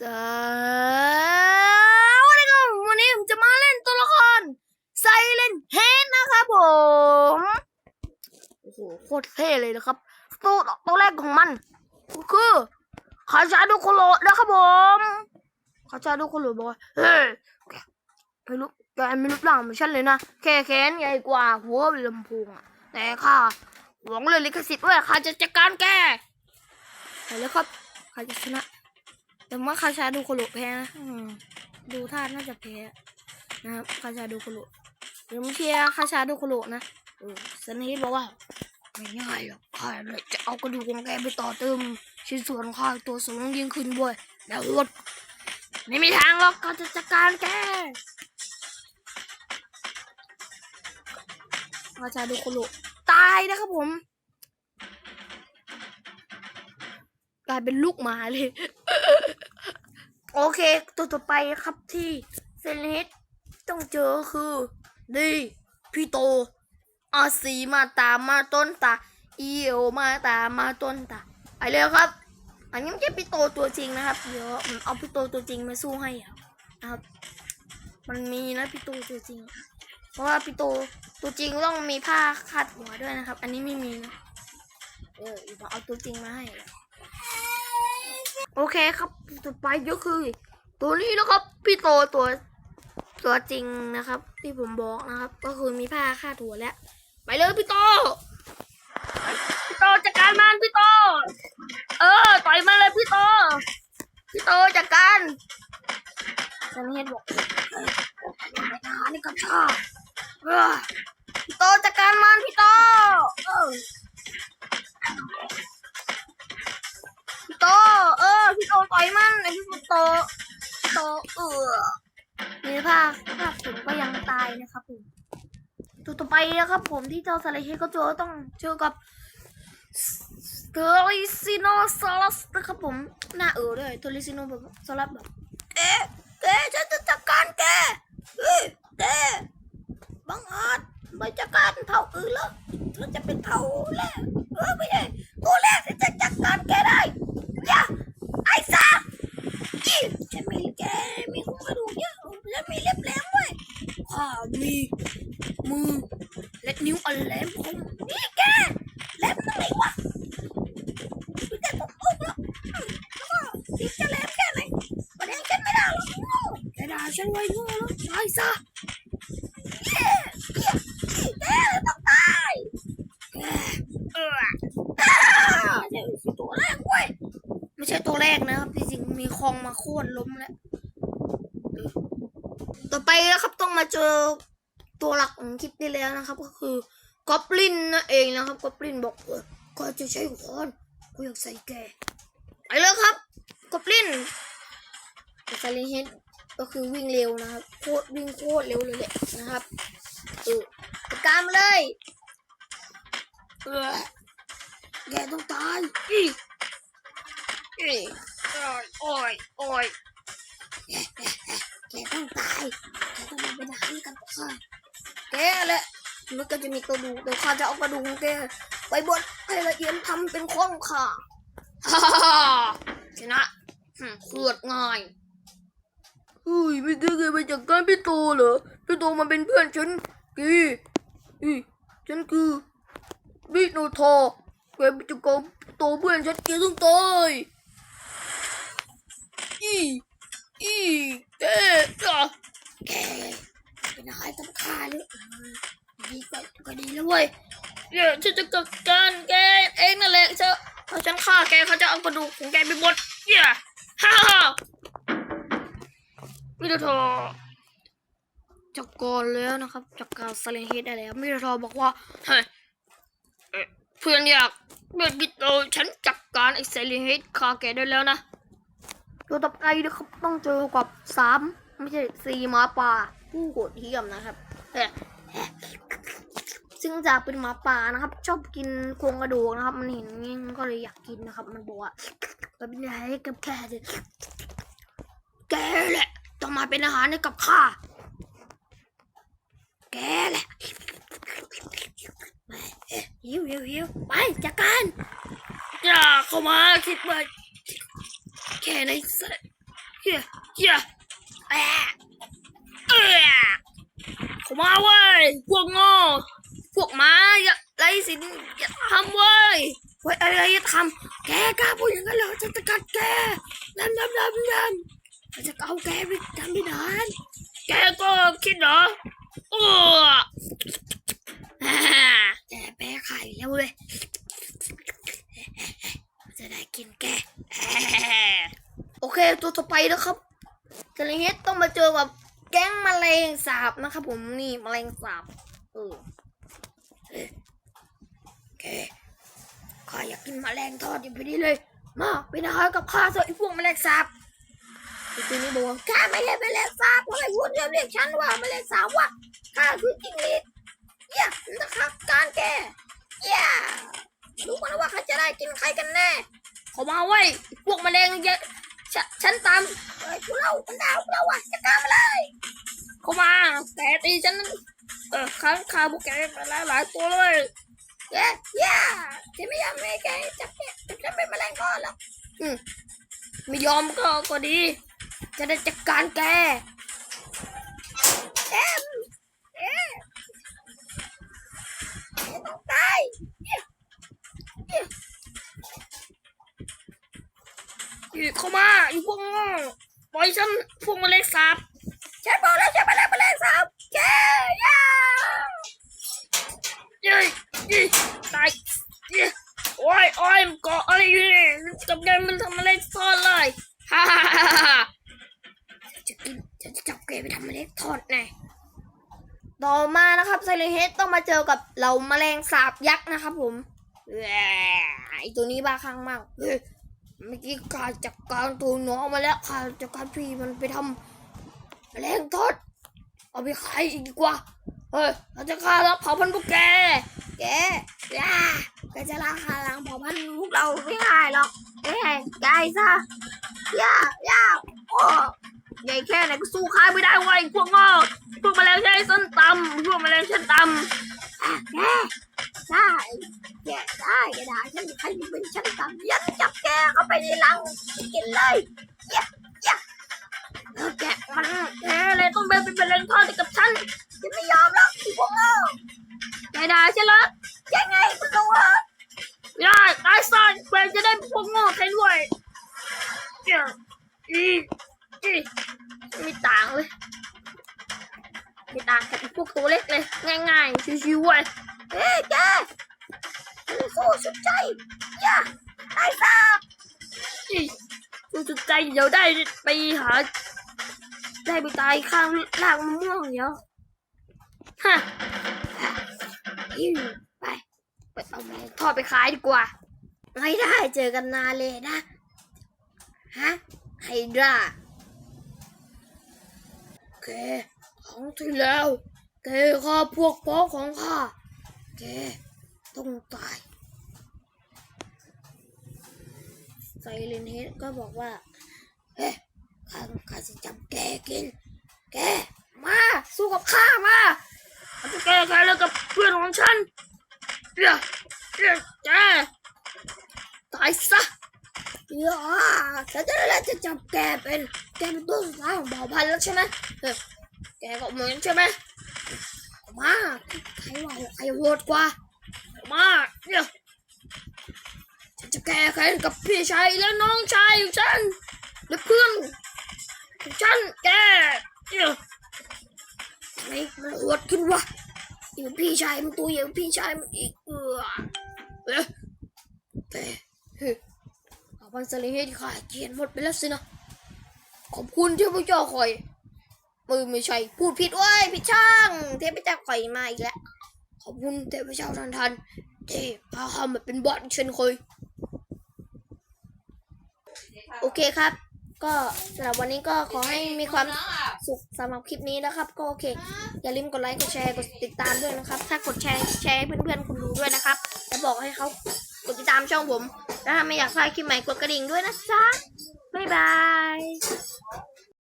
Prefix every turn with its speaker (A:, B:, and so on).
A: สวัสดีครับวันนี้ผมจะมาเล่นตัวละครไซเลนเฮดนะครับผมโอ้โหโคตรเท่เลยนะครับตัวตัวแรกของมันก็คือคาชาดูโคโรนะครับผมคาชาดูโคโรบอกเฮ้ยไม่รู้แกไม่รูปร่างเหมือนฉันเลยนะแค่แขนใหญ่กว่าหัวเป็นลำโพงอะแต่ข้าหวังเลยลิขสิทธิ์ว่าข้าจะจัดการแกไปแล้วครับใครจะชนะ แต่ว่าคาชาดูโคโรแพ้นะอืมดูท่าน่าจะแพ้นะครับคาชาดูโคโรหรือไม่เชียร์คาชาดูโคโรนะเออสนนี้บอกว่าไม่ง่ายหรอกข้าเลยจะเอากระดูกของแกไปต่อเติมชิ้นส่วนของข้าตัวสูงยิ่งขึ้นด้วยแล้วรถไม่มีทางหรอกข้าจะจัดการแกคาชาดูโคโรตายนะครับผม กลายเป็นลูกหมาเลย โอเค ตัวต่อไปครับที่เซเลนิสต้องเจอคือดีพี่โตอาซีมาตามมาต้นตาอีโอมาตามมาต้นตาไปเลยครับ อันนี้ไม่ใช่พี่โตตัวจริงนะครับเดี๋ยวมเอาพี่โตตัวจริงมาสู้ให้อะนะครับ มันมีนะพี่โตตัวจริง เพราะว่าพี่โตตัวจริงต้องมีผ้าคาดหัวด้วยนะครับ อันนี้ไม่มีนะเออเดี๋ยวเอาตัวจริงมาให้ โอเคครับต่อไปก็คือ ตัวนี้นะครับ พี่โตตัวตัวจริงนะครับ ที่ผมบอกนะครับ ก็คือมีผ้าคาดหัวแล้ว ไปเลยพี่โต พี่โตจัดการมันพี่โต เออต่อยมันเลยพี่โต พี่โตจัดการจันเฮดบอกไปหานี่กับชออพี่โตจัดการมันพี่โตพี่โต พี่โตต่อยมันไอพี่โตโตเออมีภาคภาคผมก็ยังตายนะครับผมตัวต่อไปนะครับผมที่เจ้าสไลเฮก็เจอต้องเจอกับเทอริซิโนซอลัสนะครับผมหน้าเออด้วยเทอริซิโนแบบซอลัสแบบแกแกฉันจะจัดการแกเฮ้ยแกบังอาจไม่จัดการเผ่าอื่นแล้วเราจะเป็นเผ่าแรกเออไม่ใช่ตัวแรกที่จะจัดการแกได้ อย่าไอ้สัสอีฉันมีแกมีโครงกระดูกเยอะและมีเล็บแหลมด้วยข้ามีมือและนิ้วอันแหลมคมนี่แกแหลมตรงไหนวะไม่ได้ผมอุ้มแล้วอืมแล้วก็ที่ จะแหลมแค่ไหนมันยังฉันไม่ได้หรอกง่แกด่าฉันไว้ง่แล้วตายซะเย้เย้แกต้องตายเออตัวแรกเว้ยไม่ใช่ตัวแรกนะครับจริงๆมีคลองมาโค่นล้มแล้วต่อไปนะครับต้องมาเจอตัวหลักของคลิปนี้แล้วนะครับ ก็คือกอบลินนั่นเองนะครับกอบลินบอกเออก็จะใช้ค้อนกูอยากใส่แกไปเลยครับ กอบลินแต่ไซเลนเฮดก็คือวิ่งเร็วนะครับ โคตรวิ่งโคตรเร็วเลยแหละนะครับเออจัดการมาเลยเออแกต้องตายอีเอ้ยโอ้ยโอ้ยแกต้องตายแกต้องมาเป็นทหารกับข้าแกแหละมันก็จะมีกระดูกเดี๋ยวข้าจะเอากระดูกของแกไปบดให้ละเอียดทำเป็นข้องข้าฮ่าฮ่าฮ่าชนะหึ ขวดง่ายเฮ้ยไม่ได้เคยไปจัดการพี่โตเหรอพี่โตมาเป็นเพื่อนฉันกีอีฉันคือบิโนโทแกไปจัดการโตเพื่อนฉันแกต้องตายอีอีแกอะแกเป็นอะไรต้องฆ่าเลยดีก็ก็ดีแล้วเว้ยเดี๋ยวฉันจะจัดการแกเองนั่นแหละเชอะถ้าฉันฆ่าแกเขาจะเอากระดูกของแกไปหมดเย่ฮ่า ฮ่ามิโตโทจับกรแล้วนะครับ จักการสเลนเฮดได้แล้วมิโตโทบอกว่าเฮ้ยเพื่อนอยากเบิดบิโตฉันจัดการไอ้เซเลนเฮดฆ่าแกได้แล้วนะตัวต่อไปนะครับต้องเจอกับสามไม่ใช่สี่หมาป่าผู้โหดเหี้ยมนะครับซึ่งจากเป็นหมาป่านะครับ ชอบกินโครงกระดูกนะครับ มันเห็นงี้มันก็เลยอยากกินนะครับ มันบอกว่า มันเป็นอะไรกับแกเลยแกแหละต้องมาเป็นอาหารให้กับข้าแกแหละหิวหิวหิวไปจัดการอย่าเข้ามาคิดว่าแค่ในสเฮียเฮียแอะเอ้ยเข้ามาเว้ยพวกง่พวกหมาอย่าไรสินอย่าทำเว้ย ว้ยอะไรอย่าทำแกกล้าพูดอย่างนั้นเหรอฉันจะกัดแกดำดำดำดำฉันจะเอาแกไปทำที่ไหนแกก็คิดเหรอโอ้แกแพ้ไข่แล้วเว้ยจะได้กินแกโอเคตัวต่อไปนะครับเจลเฮดต้องมาเจอกับแก๊งแมลงสาบนะครับผมนี่แมลงสาบเออเอ๊ะแก ข้าอยากกินแมลงทอดอย่างพอดีเลย มาไปนะครกับข้าเถอะไอ้พวกแมลงสาบไอ้ตัวนี้บอกว่าข้าไม่เรียกแมลงสาบทำไมคุณเรียกฉันว่าแมลงสาบวะข้าคือจิ้งหรีดเยี่ยนะครับการแกเยี่ยรู้กันนะว่าเขาจะได้กินใครกันแน่เขามาไว้ยพวกแมลงเยอะฉ,ฉันตามเฮ้ยพวกเรามันดาวพวกเราอะจะกล้ามาเลยเขามาแต่ตีฉันนั้นเออค้างคาพวกแกไปหลายหลายตัวเลย ย้เย้ฉันไม่ยอมให้แกจับเนี่ยจับฉันเป็นแมลงก้อนหรอกอืมไม่ยอมก็ก็ดี จะได้จัดการแกแอมเอ๊ะต้องตายอีกเข้ามาอีพวกโง่ปล่อยฉันพวกแมลงสาบฉันบอกแล้วฉันมาแล้วแมลงสาบแกย่าเย้ ยเย้ยตายย้ยโอ้ยโอ้ยมันเกาะอะไรอยู่เนี่ยจับแกมันทำแมลงทอดเลยฮ่าฮ่าฮ่าฮ่าจะกินจะจับแกไปทำแมลงทอดแน่ต่อมานะครับไซเลนเฮดต้องมาเจอกับเหล่าแมลงสาบยักษ์นะครับผมไอตัวนี้บ้าคลั่งมากเฮ้ยเมื่อกี้ข้าจัดการตัวน้องมาแล้วข้าจัดการพี่มันไปทำแมลงทอดเอาไปขายอีกดีกว่า ฮ้ยเราจะฆ่าล้างเผ่าพันธุ์พวกแก แกย่าแกจะล้างคาล้างเผ่าพันธุ์พวกเราไม่ได้หรอกเอ้ยไกซะย่าย่าโอ้ใหญ่แค่ไหนก็สู้ข้าไม่ได้เว้ยพวกงอพวกแมลงใช้ส้นตำพวกแมลงชั้นตำแกได้แกได้แกได้ฉันใครเป็นชั้นตำยันจับแกเข้าไปในรังกินเลยยะเยะเออแกมันแกเลยต้องเป็นเป็นแมลงทอดกับฉัน ฉันไม่ยอมหรอกที่พวกโง่แกได้ใช่ไหมยังไงคุณรู้เหรอได้ตายซะแกจะได้พวกโง่ใครด้วยเจ้าอีอีไม่ต่างเลยไม่ต่างกับไอ้พวกตัวเล็กเลย ง่ายๆชิวๆเว้ยเฮ้ยแกสู้สุดใจอย่าตายซะอีสู้สุดใจเดี๋ยวได้ไปหาได้ไปตายข้างลากมะม่วงเดี๋ยว ฮะไปไปเอาแมงทอดไปขายดีกว่า ไม่ได้เจอกันนานเลยนะ ฮะไฮดราโอเคของที่แล้วแกฆ่าพวกพ้องของข้าแกต้องตายไซเลนเฮดก็บอกว่า เฮ้ยข้าต้าจะจับแกกิน แก มา สู้กับข้ามาเราจะแก้แค้นแล้วกับเพื่อน ของฉันเดี๋ยวเดี๋ยวแกตายซะเยอะฉันจะได้จะจับแกเป็นแกเป็นตัวสุดท้ายของเผ่าพันธุ์แล้วใช่ไหมแกก็เหมือนใช่ไหมเอามาใครว่าใครโหดกว่าเอามาเนี่ยฉันจะแก้แค้นกับพี่ชายและน้องชายของฉันและเพื่อนของฉันแกเนี่ยทำไมมันโหดขึ้นวะ อยู่พี่ชายมันตัวใหญ่กว่าพี่ชายมันอีกเออเอ๊ะแกเฮ้ยเอาพันสลีให้ข้าเขียนหมดไปแล้วสินะขอบคุณที่พระเจ้าคอยมือไม่ใช่พูดผิดเว้ยผิดช่างเทพเจ้าข่อยมาอีกแล้วขอบคุณเทพเจ้าทันทันที่พาข้ามาเป็นบอสเช่นเคยโอเคครับ ก็สำหรับวันนี้ก็ขอให้มีความสุขสำหรับคลิปนี้นะครับ ก็โอเค อย่าลืมกดไลค์กดแชร์กดติดตามด้วยนะครับ ถ้ากดแชร์แชร์ให้เพื่อนๆคุณดูด้วยนะครับและบอกให้เขากดติดตามช่องผม ถ้าไม่อยากพลาดคลิปใหม่กดกระดิ่งด้วยนะจ๊ะบ๊ายบาย